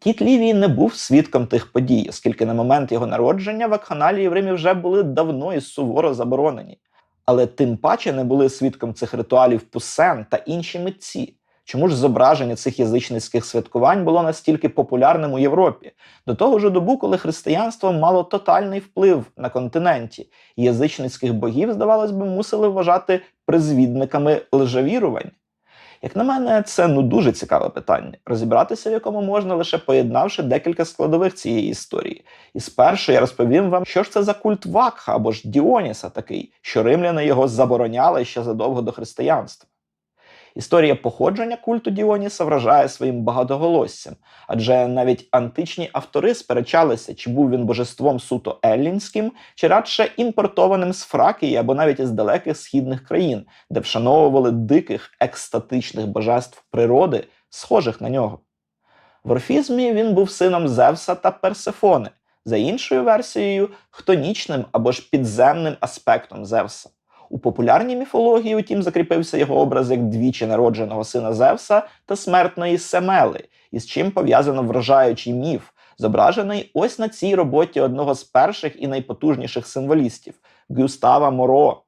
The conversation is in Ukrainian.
Кіт Лівій не був свідком тих подій, оскільки на момент його народження вакханалії в Римі вже були давно і суворо заборонені. Але тим паче не були свідком цих ритуалів Пусен та інші митці. Чому ж зображення цих язичницьких святкувань було настільки популярним у Європі? До того ж добу, коли християнство мало тотальний вплив на континенті, язичницьких богів, здавалось би, мусили вважати призвідниками лжевірувань. Як на мене, це ну дуже цікаве питання, розібратися в якому можна лише поєднавши декілька складових цієї історії. І спершу я розповім вам, що ж це за культ Вакха або ж Діоніса такий, що римляни його забороняли ще задовго до християнства. Історія походження культу Діоніса вражає своїм багатоголоссям, адже навіть античні автори сперечалися, чи був він божеством суто еллінським, чи радше імпортованим з Фракії або навіть із далеких східних країн, де вшановували диких екстатичних божеств природи, схожих на нього. В орфізмі він був сином Зевса та Персефони, за іншою версією, хтонічним або ж підземним аспектом Зевса. У популярній міфології, утім, закріпився його образ як двічі народженого сина Зевса та смертної Семели, із чим пов'язано вражаючий міф, зображений ось на цій роботі одного з перших і найпотужніших символістів Гюстава Моро.